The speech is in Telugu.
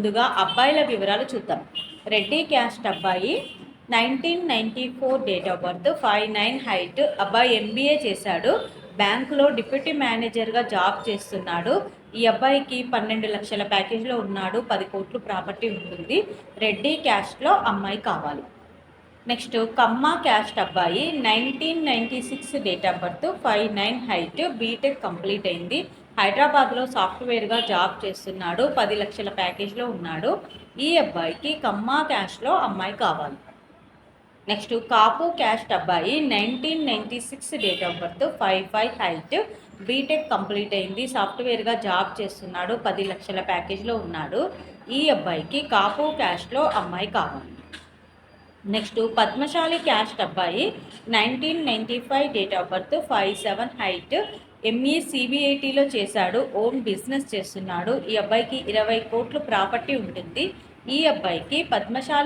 ముందుగా అబ్బాయిల వివరాలు చూద్దాం. రెడ్డి క్యాస్ట్ అబ్బాయి nineteen ninety four date of birth five nine height అబ్బాయి ఎంబీఏ చేశాడు బ్యాంకులో డిప్యూటీ మేనేజర్గా జాబ్ చేస్తున్నాడు ఈ అబ్బాయికి పన్నెండు లక్షల ప్యాకేజ్లో ఉన్నాడు పది కోట్లు ప్రాపర్టీ ఉంటుంది రెడ్డి క్యాస్ట్లో అమ్మాయి కావాలి. నెక్స్ట్ కమ్మ క్యాస్ట్ అబ్బాయి nineteen ninety six date of birth five nine height BTech complete అయింది. హైదరాబాద్లో సాఫ్ట్వేర్గా జాబ్ చేస్తున్నాడు. పది లక్షల ప్యాకేజ్లో ఉన్నాడు. ఈ అబ్బాయికి కమ్మ క్యాస్ట్లో అమ్మాయి కావాలి. నెక్స్ట్ కాపు క్యాస్ట్ అబ్బాయి nineteen ninety six date of birth five five height BTech complete అయింది. సాఫ్ట్వేర్గా జాబ్ చేస్తున్నాడు. పది లక్షల ప్యాకేజ్లో ఉన్నాడు. ఈ అబ్బాయికి కాపు క్యాస్ట్లో అమ్మాయి కావాలి. నెక్స్ట్ పద్మశాలి క్యాస్ట్ అబ్బాయి nineteen ninety five date of birth five seven height ME సిబిఐటీలో చేశాడు ఓన్ బిజినెస్ చేస్తున్నాడు. ఈ అబ్బాయికి ఇరవై కోట్లు ప్రాపర్టీ ఉంటుంది. ఈ అబ్బాయికి పద్మశాలి